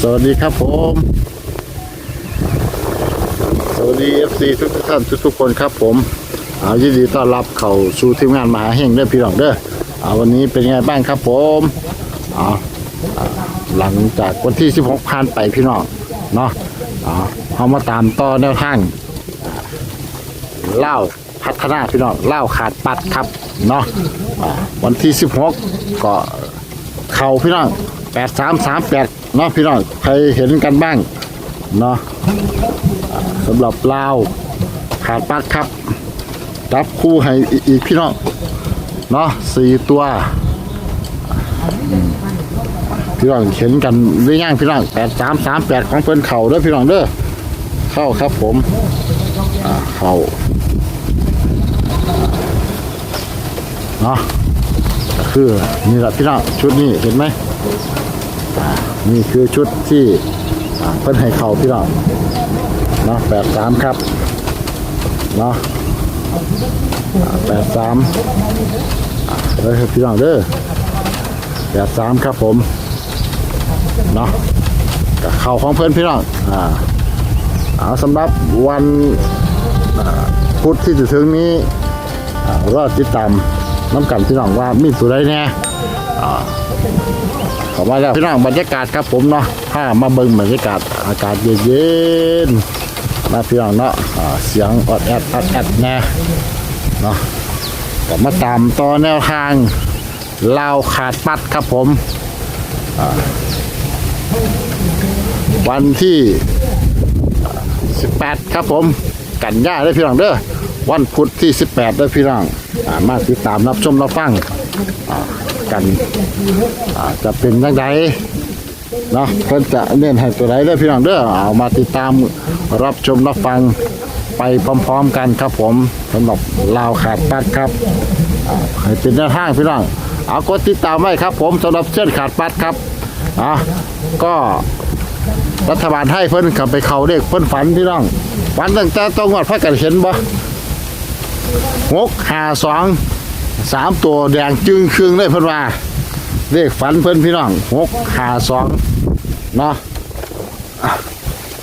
สวัสดีครับผม สวัสดีเอฟซีทุกท่านทุกทุกๆคนครับผมเอายินดีต้อนรับเข้าสู่ทีมงานมหาเฮงเด้อพี่น้องเด้อเอาวันนี้เป็นไงบ้างครับผมเอาเอาหลังจากวันที่ 16ผ่านไปพี่น้องเนาะเอาเอามาตามต่อแนวทางเล่าวพัฒนาพี่น้องเล่าวขาดปัดครับเนาะอ่าวันที่ 16 ก็เข่าพี่น้องแปดสามสามแปด เนาะพี่น้องใครเห็นกันบ้างเนาะสำหรับลาวขาดปัดครับรับคู่ให้อีกพี่น้องเนาะสี่ตัวพี่น้องเห็นกันหรือยังพี่น้องแปดสามสามแปดของเพิ่นเข่าเด้อพี่น้องเด้อเข้าครับผมเข่าเนาะคือนี่แหละพี่น้องชุดนี้เห็นไหม นี่คือชุดที่เพิ่นให้เขาพี่น้องเนาะแปดสามครับเนาะแปดสามเด้อพี่น้องเด้อแปดสามครับผมเนาะกับเข่าของเพิ่อนพี่น้องอ่าเอาสำหรับวันพุธที่จะถึงนี้อ่ารอติดตามน้ำกันพี่น้องว่ามีตัวใดแน่ เขอมาแล้วพี่น้องบรรยากาศครับผมเนาะถ้ามาเบิ่งบรรยากาศอากาศเย็นๆนะพี่น้องเนาะอ่าเสียงออดแอดออดแอดแน่เนาะก็มาตามต่อแนวทางลาวขาดปัดครับผมอ่าวันที่ 18 ครับผม กันยาได้อพี่น้องเด้อวันพุธที่ 18ได้อพี่น้องอ่ามาติดตามรับชมรับฟังอ่า กันอาจะเป็นยังไงเนาะเพิ่นจะเน้นให้ตัวไหนได้อพี่น้องเด้อเอามาติดตามรับชมรับฟังไปพร้อมๆกันครับผมสำหรับลาวขาดปัดครับอ่าให้เป็นแนวทางพี่น้องเอากดติดตามไว้ครับ ผมสำหรับเส้นขาดปัดครับอะก็รัฐบาลให้เพิ่นกลับไปเขาเด็กเพิ่นฝันพี่น้องฝันตั้งแต่ต้องวัดพระกันเห็นบ่หกห้าสอง สามตัวแดงจึงครึ่งเลยเพิ่นว่าเลขฝันเพิ่นพี่น้องหกห้าสองเนาะ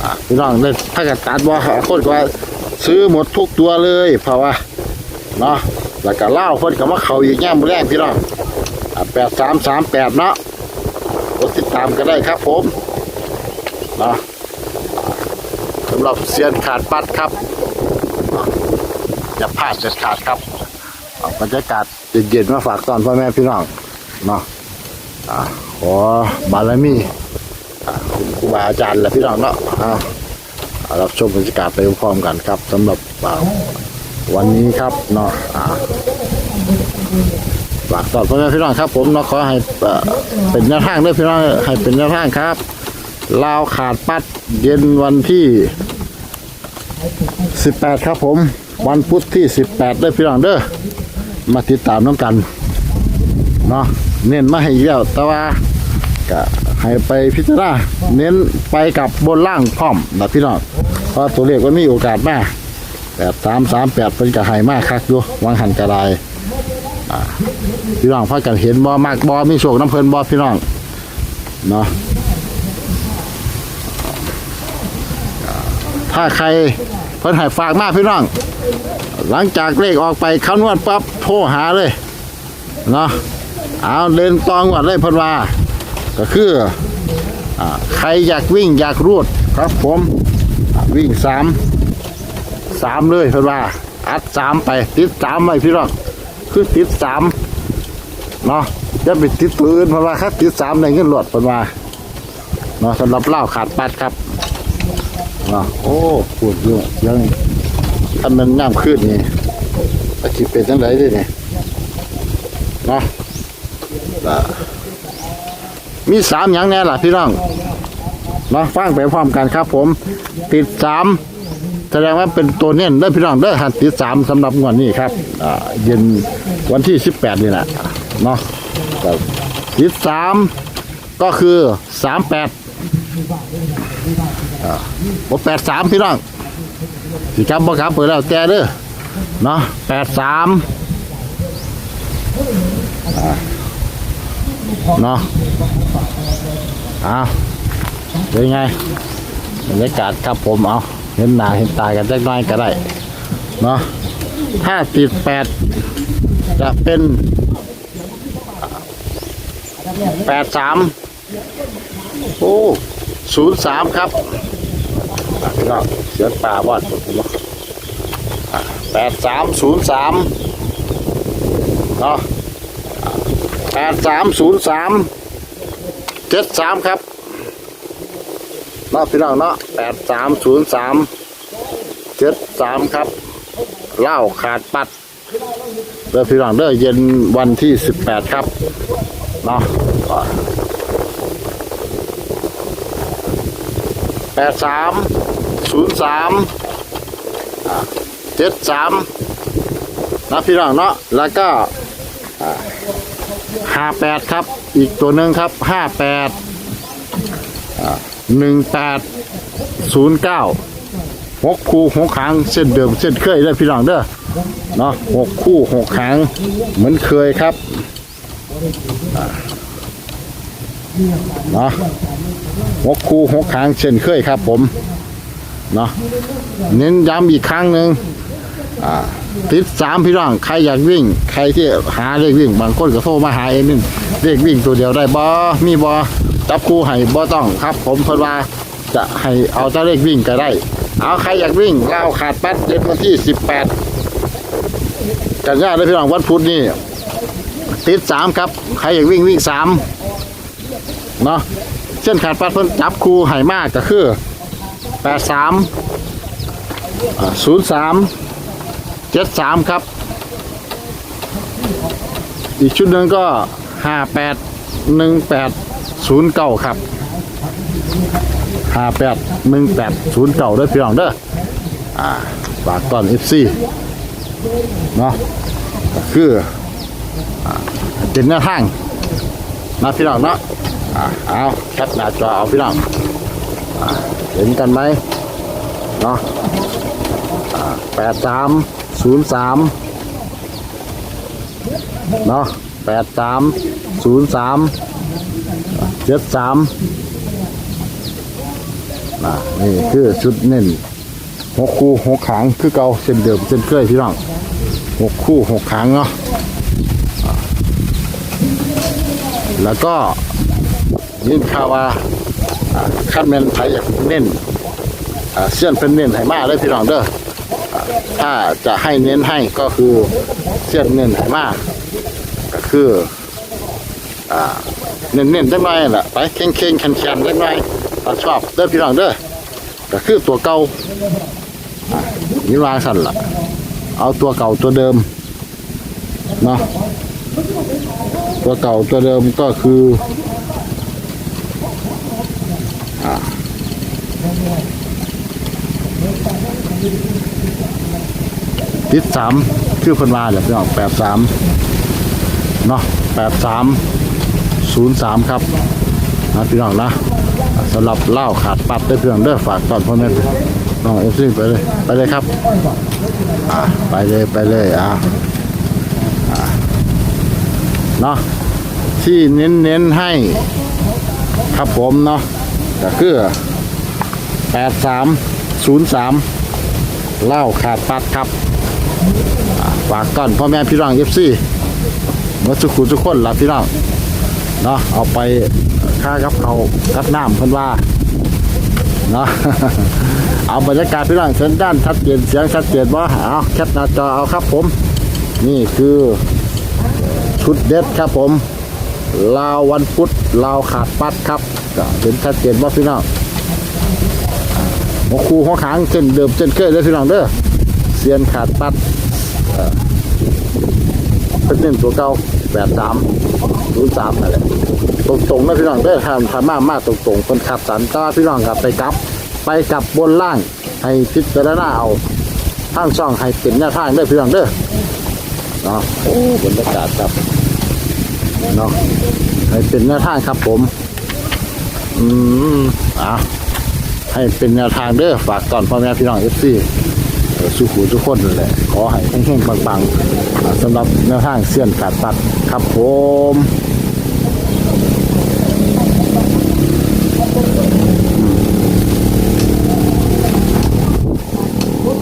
ะพี่น้องเลยถ้ากันตัดบ่โคนก็ว่าซื้อหมดทุกตัวเลยเพราะว่าเนาะแล้วก็เล่าเพิ่นก็มาเขาอีกแง่มแรกพี่น้องแปดสามสามแปดเนาะกดติดตามกันได้ครับผมนะสำหรับเซียนขาดปัดครับอย่าพลาดเด็ดขาดครับ บรรยากาศเย็นๆมาฝากตอนพ่อแม่พี่น้องเนาะอ่าขอบารมีอ่าคุณครูบาอาจารย์และพี่น้องเนาะอ่าเอารับชมบรรยากาศไปพร้อมๆกันครับสำหรับอ่าวันนี้ครับเนาะอ่าฝากตอนพ่อแม่พี่น้องครับ ผมเนาะขอให้เอ่อเป็นแนวทางด้วยพี่น้องให้เป็นแนวทางครับลาวขาดปัดเย็นวันที่ 18 ครับผม วันพุธที่ 18เด้อพี่น้องเด้อ มาติดตามน้ำกันเนาะเน้นมาให้อีกแล้วแต่ว่าก็ให้ไปพิจารณาเน้นไปกับบนล่างพร้อมนะพี่น้องเพราะตัวเลขมันมีโอกาสมากแปดสามสามแปดเป็นกระหายมากคักอยู่วางหันกระไดพี่น้องพากันเห็นบ่มากบ่มีโชคน้ำเพลินบ่พี่น้องเนาะถ้าใครเพิ่นให้ฝากมากพี่น้อง หลังจากเลขออกไปคำนวณปั๊บโทรหาเลยเนาะเอาเดินตองวัดเลยพิ่นวาก็คืออใครอยากวิ่งอยากรูดครับผมวิ่งสามสามเลยพิ่นวาอัดสามไปติดสามไปพี่น้องคือติดสามเนาะจะไปติดตัวอื่นพิ่นวาครับติดสามในเงินหลวดพิ่นวาเนาะสำหรับเล่าขาดปัดครับอะโอ้ปวดเยอะยัง ถ้ามันน้ำขึ้นนี่อาจจะเป็นจังไรดิเนี่ยนะอะมีสามอย่างแน่ล่ะพี่น้องนะฟังไปพร้อมกันครับผม ติดสามแสดงว่าเป็นตัวเน้นได้พี่น้องได้หันติดสามสำหรับงวดนี้ครับอ่าเย็นวันที่สิบแปดนี่แหละเนาะก็ติดสามก็คือสามแปดผมแปดสามพี่น้อง สิครับบ่ครับเปิดแล้วแต่เด้อเนาะแปดสามเนาะเอาเป็นไงบรรยากาศครับผมเอาเห็นหน้าเห็นตากันจักหน้อยก็ได้เนาะถ้าติดแปดจะเป็นแปดสามโอ้ศูนย์สามครับ พี่น้องเสียงป่าบอดผมว่าแปดสามศูนย์สามเนาะแปดสามศูนย์สามเจ็ดสามครับเนาะพี่น้องเนาะแปดสามศูนย์สามเจ็ดสามครับเหล้าขาดปัดเด้อพี่น้องเด้อเย็นวันที่สิบแปดครับเนาะแป ดสามศูนย์สามเจ็ดสามนะพี่น้องเนาะแล้วก็ห้าแปดครับ อีกตัวหนึ่งครับห้าแปดหนึ่งแปดศูนย์เก้าหกคู่หกครั้งเส้นเดิมเส้นเคยได้พี่น้องเด้อเนาะหกคู่หกครั้งเหมือนเคยครับ เนาะหกคู่หกครั้งเส้นเคยครับผม เนาะเน้นย้ำอีกครั้งหนึ่งติดสามพี่น้อง ใครอยากวิ่ง ใครที่หาเลขวิ่ง บางคนก็โทรมาหาเองนี่เลขวิ่งตัวเดียวได้บอมีบอจับคู่ให้บอต้องครับ ผมเพราะว่าจะให้เอาแต่เลขวิ่งก็ได้ เอาใครอยากวิ่งเล่าขาดปัดเย็นวันที่สิบแปดกันยาได้พี่น้องวันพุธนี่ติดสามครับ ใครอยากวิ่งวิ่งสาม เนาะเส้นขาดปัดเพิ่นจับคู่ให้มากก็คือแปดสามศูนย์สามเจ็ดสามครับ อีกชุดหนึ่งก็ห้าแปดหนึ่งแปดศูนย์เก้าครับห้าแปดหนึ่งแปดศูนย์เก้าด้วยพี่น้องเด้ออ่าฝากตอนเอฟซีเนาะก็คือเป็นหน้าทางนะพี่น้องเนาะ อ่าเอาแคปหน้าจอเอาพี่น้องเห็นกันไหมเนาะแปดสามศูนย์สามเนาะแปดสามศูนย์สามเจ็ดสามนะนี่คือชุดเน้นหกคู่หกขางคือเก่าเส้นเดิมเส้นเคยพี่น้องหกคู่หกขางเนาะแล้วก็ ยินข่าวว่าขั้นแมนไทยอยากเน้นเสี้ยนเป็นเน้นให้มาเลยพี่น้องเด้อถ้าจะให้เน้นให้ก็คือเสียดเน้นให้มากก็คือเน้นเน้นๆได้ไหมล่ะไปเข่งเข่งๆแข็งแข็งได้ไหมเราชอบเด้อพี่น้องเด้อก็คือตัวเก่านี่วางสั่นล่ะ เอาตัวเก่าตัวเดิมเนาะตัวเก่าตัวเดิมก็คือ ติดสามคือเพิ่นว่าแหละพี่น้องแปดสามเนาะแปดสามศูนย์สามครับนะพี่น้องนะสำหรับเหล้าขาดปัดได้เพียงเด้อฝากตอนพ่อแม่น้องเอฟซีไปเลยไปเลยครับอ่าไปเลยไปเลยอ่าเนาะที่เน้นเน้นให้ ครับผมเนาะ ก็คือแปดสามศูนย์สามเล้าขาดปัดครับฝากก่อนพ่อแม่พี่น้องเอฟซีเมื่อสุขุทุกคนละพี่น้องเนาะเอาไปค่ากับเขากับน้ำเพิ่นว่าเนาะเอาบรรยากาศพี่น้องเส้นด้านชัดเจนเสียงชัดเจนว่าเอาแคปหน้าจอเอาครับผม นี่คือชุดเด็ดครับผมลาววันพุธลาวขาดปัดครับ ก็เห็นชัดเจนว่าพี่น้องหัวคูหัวขางเส้นเดิมเส้นเคยเลยพี่น้องเด้อเสียนขาดปัดเป็นหนึ่งตัวเก่าแปดสามศูนย์สามนั่นแหละตรงๆนะพี่น้องเด้อทำทำมากมากตรงๆคนขับสันตาพี่น้องกลับไปกลับ ไปกลับบนล่างให้พิจารณาเอาทางช่องให้เป็นหน้าทางเด้พี่น้องเด้อเนาะโอ้บรรยากาศครับเนาะให้เป็นหน้าทางครับผม อืมอะให้เป็นแนวทางเด้อฝากก่อนพ่อแม่พี่น้องเอฟซีสุขุทุกคนเลยแหละ ขอให้แห้งๆปังๆสำหรับแนวทางเสี่ยนขาดตัดครับผม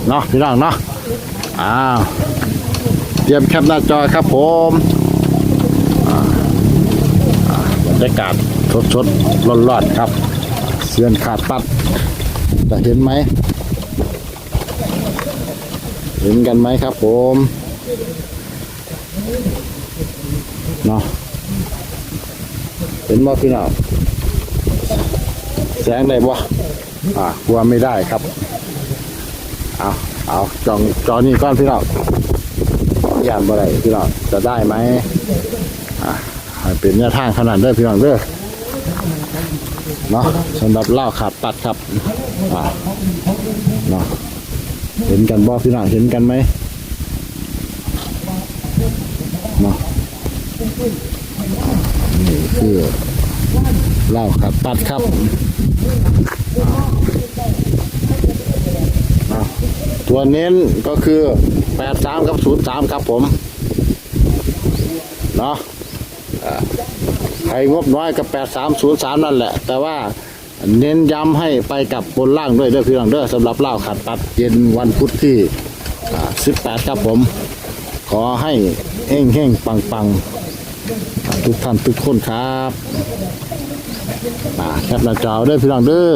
เนาะพี่น้องเนาะอ้าเตรียมแคปหน้าจอครับผม รรยากาศสดๆร้อนๆครับ เสียนขาดปัด จะเห็นไหม เห็นกันไหมครับผมเนาะเห็นบ่พี่น้องแสงได้บ่อ่ากลัวไม่ได้ครับ เอาเอาจองจอนี่ก้อนพี่น้องยานบ่ได้พี่น้องจะได้ไหมอ่า ให้เป็นแนวทางขนาดเด้อพี่น้องเด้อเนาะสำหรับเล่าขาดปัดครับอ่าเนาะเห็นกันบ่พี่น้องเห็นกันไหมเนาะนี่คือเล้าขัดปัดครับอะตัวเน้นก็คือแปดสามกับศูนย์สามครับผม เนาะ ใครงบน้อยกับแปดสามศูนย์สามนั่นแหละ แต่ว่าเน้นย้ำให้ไปกับบนล่างด้วยเด้อพี่น้องเด้อสำหรับเหล้าขัดปัดเย็นวันพุธที่สิบแปดครับผม ขอให้เฮ่งเฮ่งปังปังทุกท่านทุกคนครับอ่าแคปหน้าจอเด้อพี่น้องเด้อ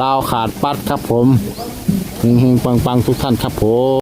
ลาวขาดปัดครับผมเฮ่งเฮงปังปังทุกท่านครับผม